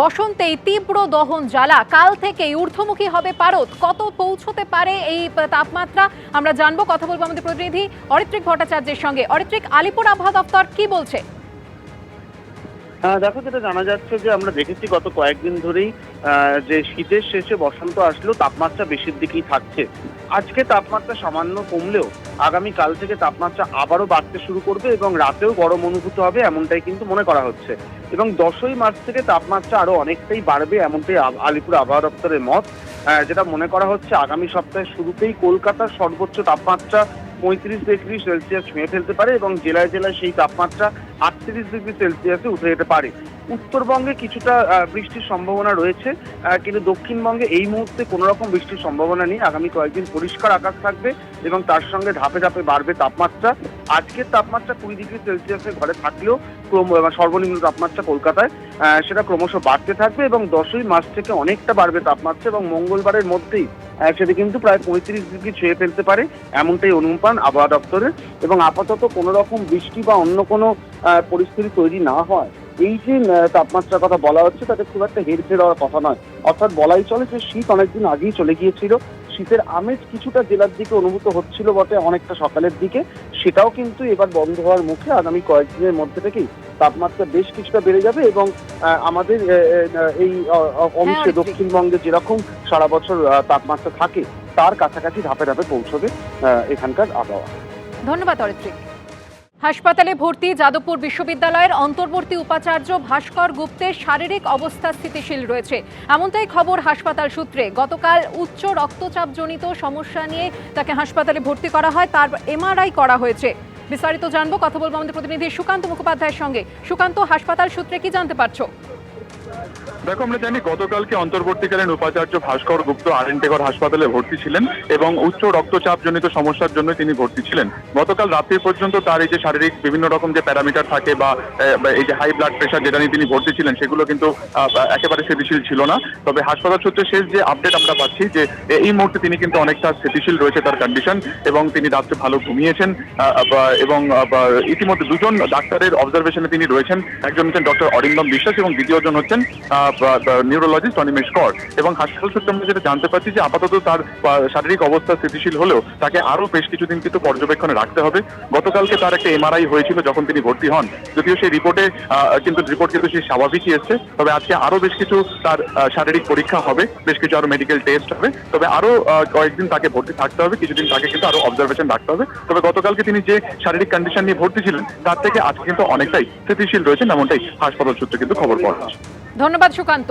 বসন্তেই তীব্র দহন জ্বালা। কাল থেকেই ঊর্ধ্বমুখী হবে পারত কত পৌঁছতে পারে এই তাপমাত্রা? আমরা জানব, কথা বলব আমাদের প্রতিনিধি অরিত্রিক ভট্টাচার্যের সঙ্গে। অরিত্রিক, আলিপুর আবহাওয়া দপ্তর কি বলছে? হ্যাঁ দেখো, যেটা জানা যাচ্ছে যে আমরা দেখেছি গত কয়েকদিন ধরেই যে শীতের শেষে বসন্ত আসলেও তাপমাত্রা বেশির দিকেই থাকছে। আজকে তাপমাত্রা সামান্য কমলেও আগামী কাল থেকে তাপমাত্রা আবারও বাড়তে শুরু করবে এবং রাতেও গরম অনুভূত হবে এমনটাই কিন্তু মনে করা হচ্ছে। এবং দশই মার্চ থেকে তাপমাত্রা আরও অনেকটাই বাড়বে এমনটাই আলিপুর আবহাওয়া দপ্তরের মত। যেটা মনে করা হচ্ছে আগামী সপ্তাহের শুরুতেই কলকাতার সর্বোচ্চ তাপমাত্রা পঁয়ত্রিশ ডিগ্রি সেলসিয়াস ছুঁয়ে ফেলতে পারে এবং জেলায় জেলায় সেই তাপমাত্রা আটত্রিশ ডিগ্রি সেলসিয়াসে উঠে যেতে পারে। উত্তরবঙ্গে কিছুটা বৃষ্টির সম্ভাবনা রয়েছে কিন্তু দক্ষিণবঙ্গে এই মুহূর্তে কোনো রকম বৃষ্টির সম্ভাবনা নেই। আগামী কয়েকদিন পরিষ্কার আকাশ থাকবে এবং তার সঙ্গে ধাপে ধাপে বাড়বে তাপমাত্রা। আজকের তাপমাত্রা কুড়ি ডিগ্রি সেলসিয়াসের ঘরে থাকলেও ক্রম সর্বনিম্ন তাপমাত্রা কলকাতায় সেটা ক্রমশ বাড়তে থাকবে এবং দশই মাস থেকে অনেকটা বাড়বে তাপমাত্রা এবং মঙ্গলবারের মধ্যেই সেটা কিন্তু প্রায় পঁয়ত্রিশ ডিগ্রি ছুঁয়ে ফেলতে পারে এমনটাই অনুমান আবহাওয়া দপ্তরের। এবং আপাতত কোনো রকম বৃষ্টি বা অন্য কোনো পরিস্থিতি তৈরি না হয়। এই যে তাপমাত্রার কথা বলা হচ্ছে তাতে খুব একটা হেরফের হওয়ার কথা নয়। অর্থাৎ বলাই চলে যে শীত অনেকদিন আগেই চলে গিয়েছিল। শীতের আমেজ কিছুটা জেলার দিকে অনুভূত হচ্ছিল বটে অনেকটা সকালের দিকে। সেটাও কিন্তু এবার বন্ধ হওয়ার মুখে আগামী কয়েকদিনের মধ্যে থেকেই তাপমাত্রা বেশ কিছুটা বেড়ে যাবে এবং আমাদের এই অংশে দক্ষিণবঙ্গে যেরকম সারা বছর তাপমাত্রা থাকে তার কাছাকাছি ধাপে ধাপে পৌঁছবে এখানকার আবহাওয়া। ধন্যবাদ অরিত্রিক। হাসপাতালে ভর্তি যাদবপুর বিশ্ববিদ্যালয়ের অন্তর্বর্তী উপাচার্য ভাস্কর গুপ্তের শারীরিক অবস্থা স্থিতিশীল রয়েছে। এমনটাই খবর হাসপাতাল সূত্রে। গতকাল উচ্চ রক্তচাপজনিত সমস্যা নিয়ে তাকে হাসপাতালে ভর্তি করা হয়। তার এমআরআই করা হয়েছে। বিস্তারিত জানব, কথা বলব আমাদের প্রতিনিধি সুকান্ত মুখোপাধ্যায়ের সঙ্গে। সুকান্ত, হাসপাতাল সূত্রে কি জানতে পারছ? দেখো, আমরা জানি গতকালকে অন্তর্বর্তীকালীন উপাচার্য ভাস্কর গুপ্ত আরএনটেকর হাসপাতালে ভর্তি ছিলেন এবং উচ্চ রক্তচাপ জনিত সমস্যার জন্য তিনি ভর্তি ছিলেন। গতকাল রাত্রি পর্যন্ত তার এই যে শারীরিক বিভিন্ন রকম যে প্যারামিটার থাকে বা এই যে হাই ব্লাড প্রেশার যেটা নিয়ে তিনি ভর্তি ছিলেন, সেগুলো কিন্তু একেবারে স্থিতিশীল ছিল না। তবে হাসপাতাল সূত্রে শেষ যে আপডেট আমরা পাচ্ছি যে এই মুহূর্তে তিনি কিন্তু অনেকটা স্থিতিশীল রয়েছে তার কন্ডিশন এবং তিনি রাত্রে ভালো ঘুমিয়েছেন এবং ইতিমধ্যে দুজন ডাক্তারের অবজারভেশনে তিনি রয়েছেন। একজন হচ্ছেন ডক্টর অরিন্দম বিশ্বাস এবং দ্বিতীয়জন হচ্ছেন নিউরোলজিস্ট অনিমেশ কর এবং হাসপাতাল সূত্রে আমরা যেটা জানতে পারছি যে আপাতত তার শারীরিক অবস্থা স্থিতিশীল হলেও তাকে আরও বেশ কিছুদিন কিন্তু পর্যবেক্ষণে রাখতে হবে। গতকালকে তার একটা এমআরআই হয়েছিল যখন তিনি ভর্তি হন। যদিও সেই রিপোর্টে কিন্তু রিপোর্ট কিন্তু সেই স্বাভাবিকই এসছে। তবে আজকে আরও বেশ কিছু তার শারীরিক পরীক্ষা হবে, বেশ কিছু আরও মেডিকেল টেস্ট হবে। তবে আরও কয়েকদিন তাকে ভর্তি থাকতে হবে, কিছুদিন তাকে কিন্তু আরও অবজারভেশন রাখতে হবে। তবে গতকালকে তিনি যে শারীরিক কন্ডিশন নিয়ে ভর্তি ছিলেন, তার থেকে আজকে কিন্তু অনেকটাই স্থিতিশীল রয়েছেন, এমনটাই হাসপাতাল সূত্রে কিন্তু খবর পাওয়া যাচ্ছে ধন্যবাদ সুকান্ত।